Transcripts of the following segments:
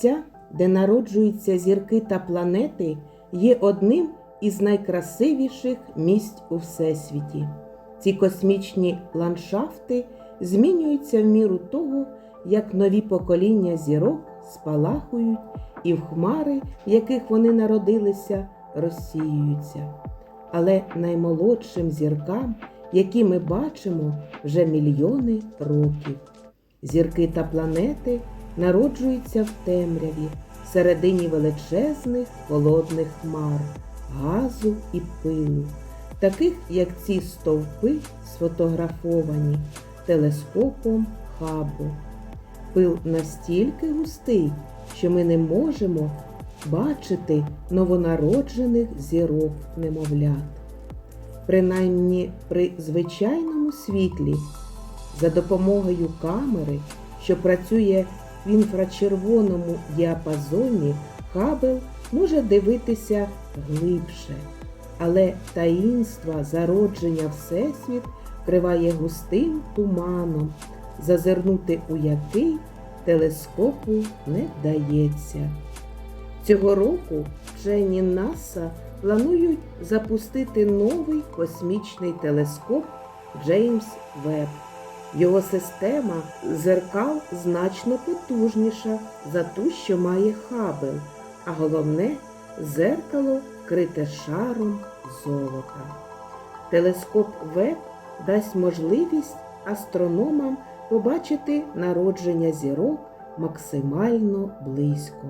місця, де народжуються зірки та планети, є одним із найкрасивіших місць у всесвіті. Ці космічні ландшафти змінюються в міру того, як нові покоління зірок спалахують і в хмари, в яких вони народилися, розсіюються. Але наймолодшим зіркам, які ми бачимо вже мільйони років. Зірки та планети народжуються в темряві, всередині величезних холодних хмар, газу і пилу, таких як ці стовпи сфотографовані телескопом Хаббл. Пил настільки густий, що ми не можемо бачити новонароджених зірок немовлят. Принаймні при звичайному світлі за допомогою камери, що працює в інфрачервоному діапазоні, Хаббл може дивитися глибше, але таїнства зародження Всесвіт вкриває густим туманом, зазирнути у який телескопу не вдається. Цього року вчені НАСА планують запустити новий космічний телескоп Джеймс Веб. Його система зеркал значно потужніша за ту, що має Хаббл, а головне зеркало вкрите шаром золота. Телескоп Веб дасть можливість астрономам побачити народження зірок максимально близько.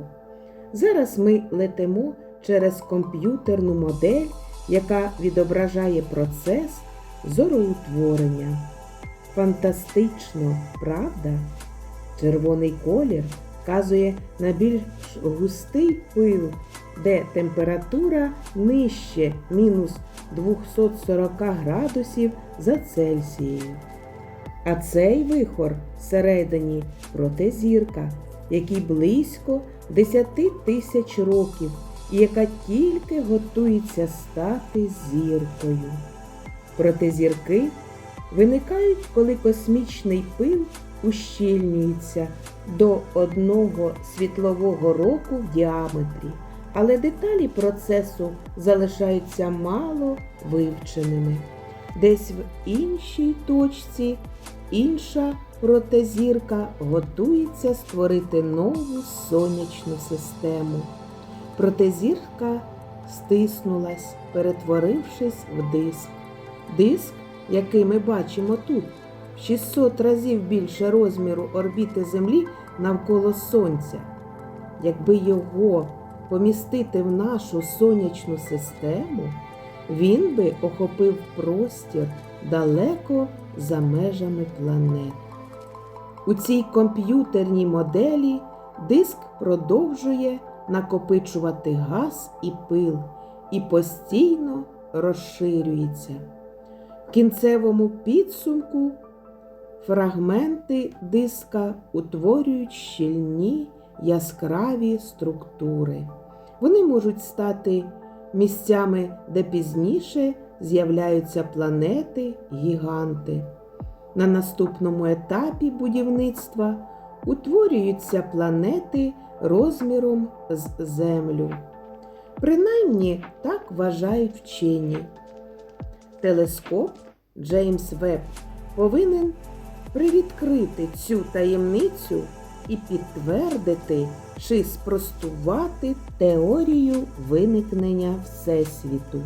Зараз ми летимо через комп'ютерну модель, яка відображає процес зороутворення. Фантастично, правда? Червоний колір вказує на більш густий пил, де температура нижче мінус 240 градусів за Цельсією. А цей вихор всередині протезірка, який близько 10 тисяч років і яка тільки готується стати зіркою. Протезірки виникають, коли космічний пил ущільнюється до одного світлового року в діаметрі, але деталі процесу залишаються мало вивченими. Десь в іншій точці інша протезірка готується створити нову сонячну систему. Протезірка стиснулась, перетворившись в диск. Диск, який ми бачимо тут, в 600 разів більше розміру орбіти Землі навколо Сонця. Якби його помістити в нашу сонячну систему, він би охопив простір далеко за межами планет. У цій комп'ютерній моделі диск продовжує накопичувати газ і пил і постійно розширюється. Кінцевому підсумку фрагменти диска утворюють щільні яскраві структури. Вони можуть стати місцями, де пізніше з'являються планети гіганти. На наступному етапі будівництва утворюються планети розміром з Землю. Принаймні так вважають вчені. Телескоп Джеймс Веб повинен привідкрити цю таємницю і підтвердити чи спростувати теорію виникнення Всесвіту.